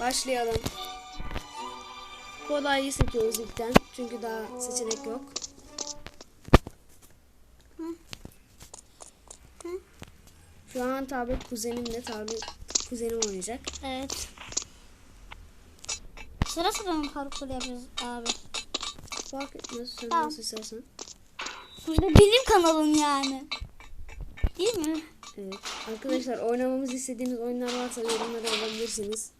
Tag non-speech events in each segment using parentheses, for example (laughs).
Başlayalım. Kolayı seçiyoruz ilkten. Çünkü daha seçenek yok. Şu an tablet kuzenimle tablet kuzenim oynayacak. Evet. Sıra sıra mı parkur yapacağız abi? Fark etmez sen Tamam. nasıl istersen. Burada benim kanalım yani. Değil mi? Evet. Arkadaşlar oynamamızı istediğiniz oyunlar varsa yorumlara yazabilirsiniz.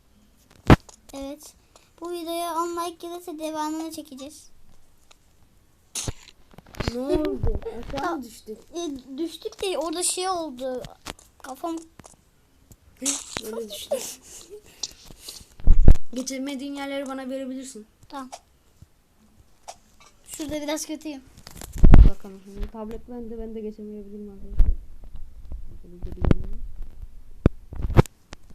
Evet. Bu videoya 10 like gelirse devamını çekeceğiz. Ne oldu? Aşağı mı düştük? E, düştük de orada şey oldu. Kafam Böyle düştük. Geçemediğin yerleri bana verebilirsin. tamam. Şurada biraz kötüyüm. Bakalım tablet bende ben de geçemeyebilirim arkadaşlar.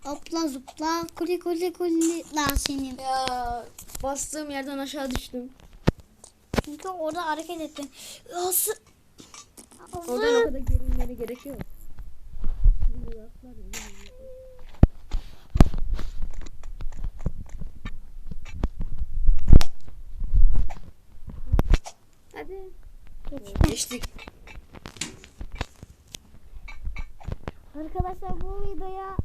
Hopla zıpla kuli kuli kuli la senin. Ya bastığım yerden aşağı düştüm. Çünkü orada hareket ettim. Nasıl? Oradan o kadar gerilmene gerek yok. Şimdi atlar ya, yine. Hadi. Geçtik. Arkadaşlar bu videoya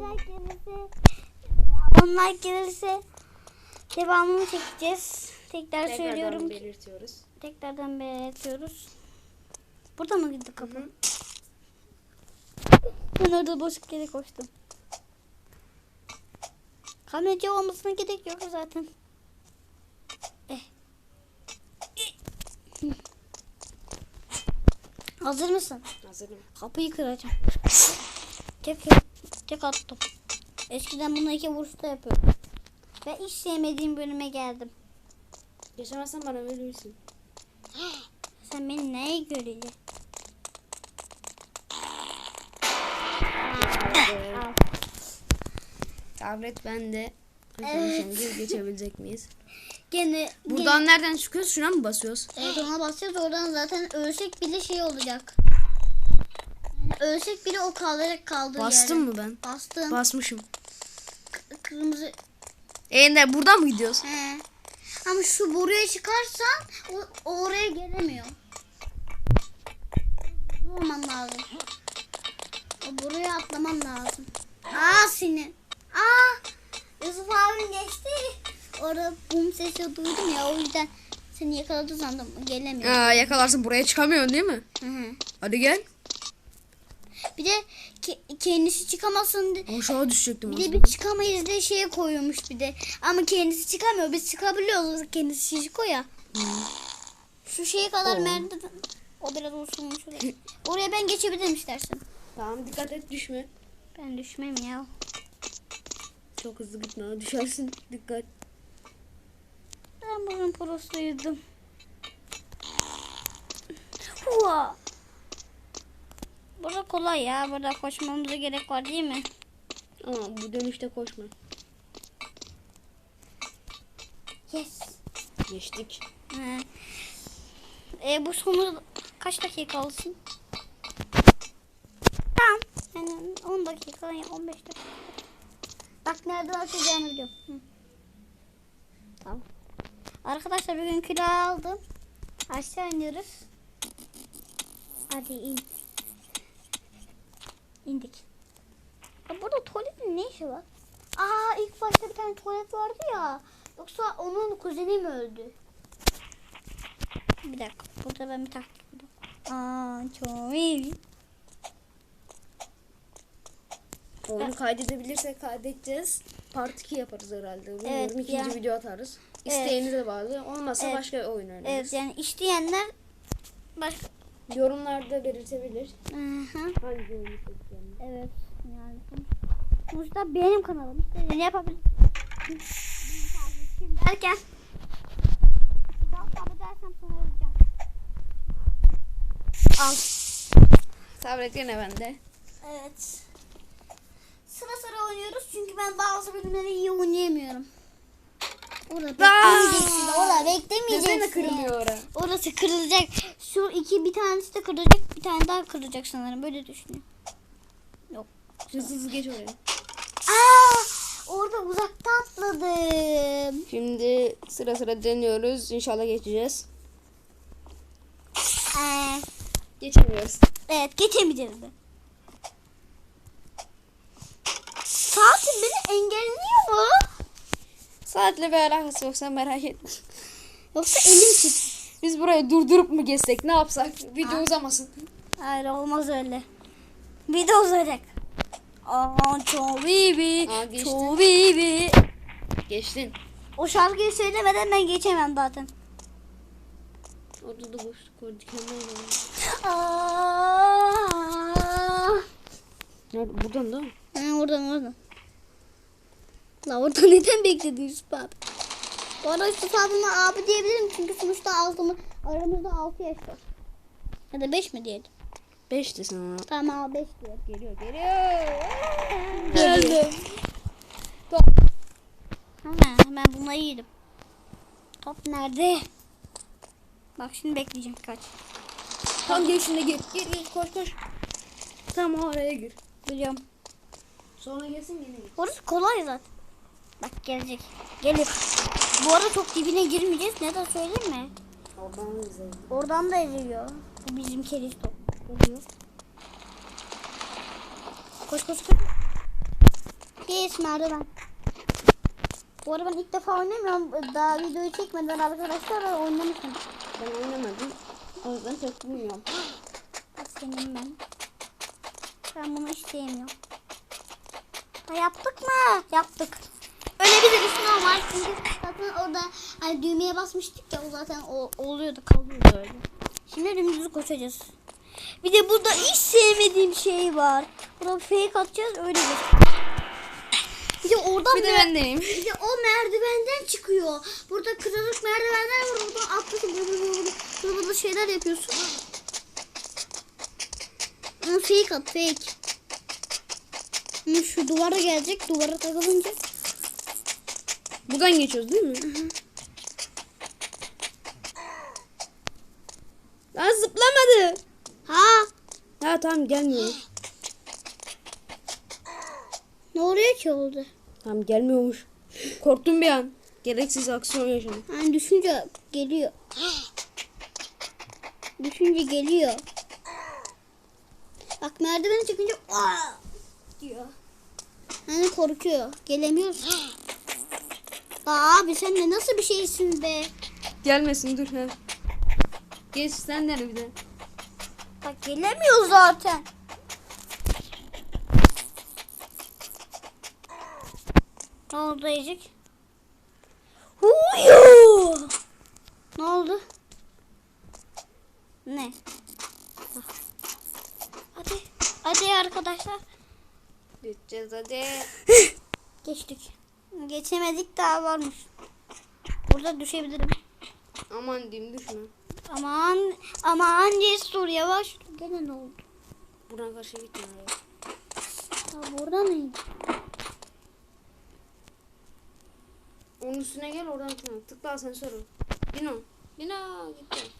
20 like gelirse 10 like gelirse devamını çekeceğiz. Tekrar söylüyorum. Tekrardan ki- belirtiyoruz. Tekrardan belirtiyoruz. Burada mı girdi kapı? Ben orada boşluk yere koştum. Kameracı olmasına gerek yok zaten. Eh. Hazır mısın? Hazırım. Kapıyı kıracağım. Tek, tek attım. Eskiden bunu iki vuruşta yapıyordum. Ve hiç sevmediğim bölüme geldim. Geçemezsen bana verirsin. (gasps) Sen beni neye göreceksin? Al. Tablet bende. Biz geçebilecek miyiz? (laughs) Gene Buradan nereden çıkıyoruz? Şuna mı basıyoruz? Evet ona basacağız oradan zaten ölsek bile şey olacak. Ölsek bile o kalacak kaldığı Bastım mı ben? Bastım. Basmışım. K- Kırmızı. E ne buradan mı gidiyoruz? He. Ama şu buraya çıkarsan o, o oraya gelemiyor. Vurman lazım. O buraya atlaman lazım. Aa seni. Aa Yusuf abim geçti. Orada bum sesi duydum ya o yüzden seni yakaladı sandım. Gelemiyor. Aa, yakalarsın buraya çıkamıyorsun değil mi? Hı hı. Hadi gel. Bir de ke- kendisi çıkamasın diye. Aşağı düşecektim Bir de aslında. bir çıkamayız diye şeye koyuyormuş bir de. Ama kendisi çıkamıyor. Biz çıkabiliyoruz. Kendisi şişko ya. Şu şeye kadar Oo. merdiven. O biraz uzunmuş. orası. Oraya ben geçebilirim istersen. Tamam dikkat et düşme. Ben düşmem ya. Çok hızlı gitme düşersin. Dikkat. Ben bugün prosuydum. Hua. Burada kolay ya. Burada koşmamıza gerek var değil mi? Ama bu dönüşte koşma. Yes. Geçtik. He. E, bu sonu kaç dakika olsun? Tamam. Yani 10 dakika, yani 15 dakika. Bak nereden açacağını biliyorum. Hı. Tamam. Arkadaşlar bugün kilo aldım. Aşağı iniyoruz. Hadi in. İndik. Ya burada tuvaletin ne işi var? Aa ilk başta bir tane tuvalet vardı ya. Yoksa onun kuzeni mi öldü? Bir dakika. Burada ben bir taktik buldum. Aa çok iyi. Onu kaydedebilirsek kaydedeceğiz. Part 2 yaparız herhalde. Bilmiyorum. Evet, İkinci ya. video atarız. İsteğinize bağlı. Olmazsa Evet. başka oyun oynarız. Evet yani isteyenler başka. Yorumlarda belirtebilir. Aha, Hangi oyunu seçeceğini. evet yani sonuçta benim kanalım. Benim takipçim derken daha kabul edersem sana vereceğim. Al. Tablet yine bende. Evet. Sıra sıra oynuyoruz çünkü ben bazı bölümleri iyi oynayamıyorum. Orada beklemeyeceksin. Orada beklemeyeceksin. Desene kırılıyor ora. Orası kırılacak. Şu iki bir tanesi de kırılacak. Bir tane daha kırılacak sanırım. Böyle düşünüyorum. Yok. Hızlı hızlı geç oraya. Aa, orada uzakta atladım. Şimdi sıra sıra deniyoruz. İnşallah geçeceğiz. Ee, Geçemiyoruz. evet geçemeyeceğiz de. Saatim beni engelliyor mu? Saatle bir alakası yoksa merak etme. (laughs) Yoksa elim titriyor. Biz burayı durdurup mu geçsek ne yapsak? Video uzamasın. Hayır olmaz öyle. De uzayacak. Aa, çobibi, Aa, çobibi. Geçtin. O şarkıyı söylemeden ben geçemem zaten. Orada da boşluk var. Dikenler var. Aa. Buradan değil mi? Ha, oradan oradan. La orada (laughs) neden bekledin Yusuf abi? Bu arada Yusuf abime abi diyebilirim çünkü sonuçta altımı, aramızda 6 yaş var. Ya da 5 mi diyelim? Beşti sana. Tamam abi 5 diyelim. Geliyor geliyor. Geldim. Top. Hemen, hemen bunları yedim. Top nerede? Bak şimdi bekleyeceğim kaç. Tam geçinde gir. Gir gir koş koş. Tam oraya gir. Biliyorum. Sonra gelsin yine gir. Orası kolay zaten. Bak gelecek. Gelir. Bu arada çok dibine girmeyeceğiz. Neden söyleyeyim mi? Oradan güzel. Oradan da eriyor. Bu bizim keriz top. Geliyor. Koş koş koş. Yes merdiven. Bu arada ben ilk defa oynamıyorum. Daha videoyu çekmeden arkadaşlar oynamışım. Ben oynamadım. O yüzden çok bilmiyorum. Senin ben. Ben bunu hiç sevmiyorum. Ha, yaptık mı? Yaptık. De düşman var çünkü zaten orada hani düğmeye basmıştık ya o zaten o, oluyordu kalıyordu öyle. Şimdi dümdüz koşacağız. Bir de burada hiç sevmediğim şey var. Burada fake atacağız öyle bir. Bir de oradan Bir de ben deneyeyim. bir de o merdivenden çıkıyor. Burada kırılık merdivenler var. Buradan atlıyorsun. Burada, burada, şeyler yapıyorsun. Fake at fake. Şu duvara gelecek. Duvara takılınca. Buradan geçiyoruz değil mi? Lan zıplamadı. Ha Ha tamam gelmiyor. ne oluyor ki oldu? Tamam gelmiyormuş. Korktum bir an. Gereksiz aksiyon yaşadım. Yani düşünce geliyor. Düşünce geliyor. Bak merdivene çıkınca "Aa!" diyor. Hani korkuyor. Gelemiyorsun. Abi sen de nasıl bir şeysin be? Gelmesin dur ha. Geç sen de bir de. Bak gelemiyor zaten. Ne oldu Ecik? Huyu! Ne oldu? Ne? Hadi. Hadi arkadaşlar. Geçeceğiz hadi. Geçtik. Geçemedik daha varmış. Burada düşebilirim. Aman diyeyim düşme. Aman aman cesur yavaş. Gene ne oldu? Buradan karşı gitme. ya. Burada neydi? Onun üstüne gel oradan tıkla. Tıkla asansör o. Bin o. Bin o. Gitti.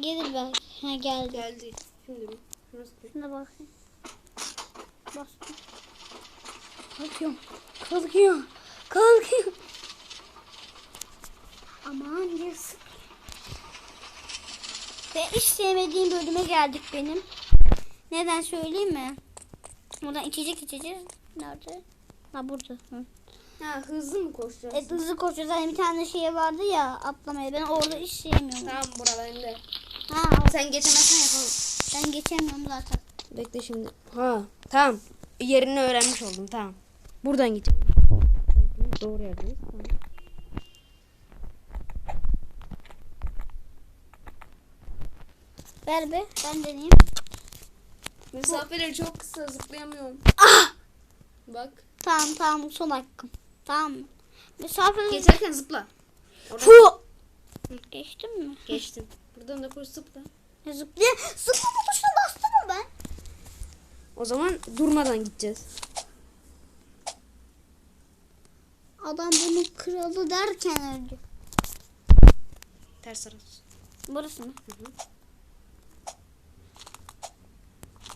Gelir belki. Ha geldi. Geldi. Şimdi bir. Şuna tıkla. Şuna bakayım. Bastım. Kalkıyorum. Kalkıyorum. Kalkıyorum. Aman yazık. Ve hiç sevmediğim bölüme geldik benim. Neden söyleyeyim mi? Buradan içecek içeceğiz. Nerede? Ha burada. Hı. Ha hızlı mı koşacağız? Evet hızlı koşuyoruz. Hani bir tane şey vardı ya atlamaya. Ben orada hiç sevmiyorum. Tamam bura bende. Ha, Sen geçemezsen yapalım. ben geçemiyorum zaten. Bekle şimdi. Ha tamam. Yerini öğrenmiş oldum tamam. Buradan git. Doğru yerdeyiz. Tamam. Ver be ben deneyeyim. Mesafeleri çok kısa zıplayamıyorum. Ah! Bak. Tamam tamam son hakkım. Tamam mı? Misafir... Geçerken zıpla. Oradan Fu! Geçtim mi? geçtin. Buradan da koş zıpla. Ya Zıplaya... Zıplama tuşuna bastım mı ben? O zaman durmadan gideceğiz. Adam bunu kralı derken öldü. Ters taraf. Burası mı?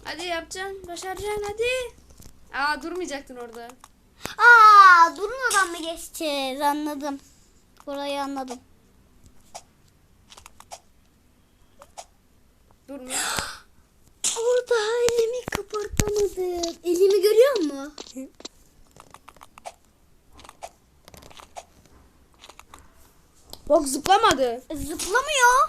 Hadi yapacaksın. Başaracaksın hadi. Aa durmayacaktın orada. Aa durmadan mı geçeceğiz anladım. Burayı anladım. Durma. (gasps) Orada elimi kapartamadım. Elimi görüyor musun? Bak zıplamadı. Zıplamıyor.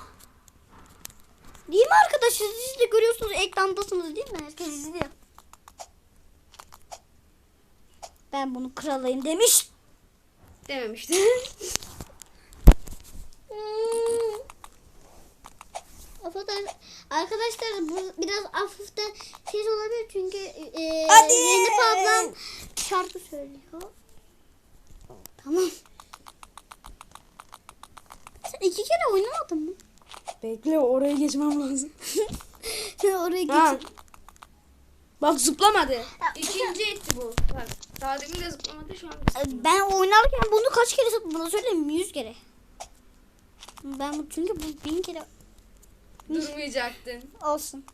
Değil mi arkadaşlar? Siz de görüyorsunuz ekrandasınız değil mi? Herkes izliyor. Ben bunu kralayım demiş. Dememişti. Affeder- Arkadaşlar bu biraz hafiften ses olabilir çünkü e, Hadi. Zeynep ablam şarkı söylüyor. Tamam. İki kere oynamadın mı? Bekle oraya geçmem lazım. (laughs) Sen oraya git. Bak zıplamadı. İkinci etti bu. Bak. Daha demin de zıplamadı şu an. E, Ben oynarken bunu kaç kere sattım? Bana söyleyeyim? Yüz kere. Ben bu çünkü bu bin kere Durmayacaktın. olsun.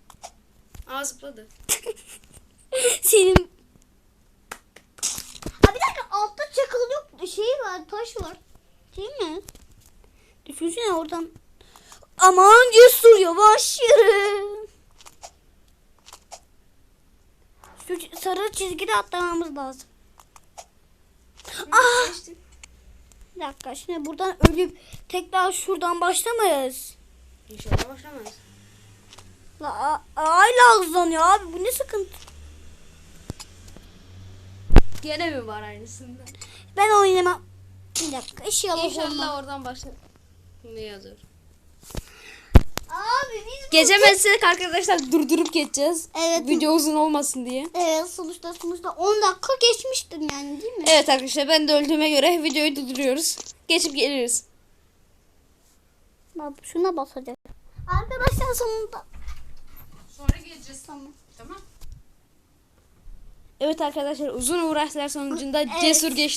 Aa zıpladı. (laughs) Senin Ha bir dakika altta çakıl yok şey var taş var. Değil mi? Düşünsene oradan. Aman cesur yavaş yürü. Şu sarı çizgide atlamamız lazım. Ah! Bir dakika şimdi buradan ölüp tekrar şuradan başlamayız. İnşallah başlamayız. La, a- hala hızlanıyor abi bu ne sıkıntı. Gene mi var aynısında? Ben oynamam. Bir dakika inşallah. İnşallah oradan başla. Ne yazıyor? Abi biz Geçemezsek arkadaşlar durdurup geçeceğiz. Evet. Video uzun olmasın diye. Evet sonuçta sonuçta 10 dakika geçmiştir yani değil mi? Evet arkadaşlar ben de öldüğüme göre videoyu durduruyoruz. Geçip geliriz. Bak şuna basacak. Arkadaşlar sonunda. Sonra geleceğiz. Tamam. Tamam. Evet arkadaşlar uzun uğraşlar sonucunda Evet. cesur geçti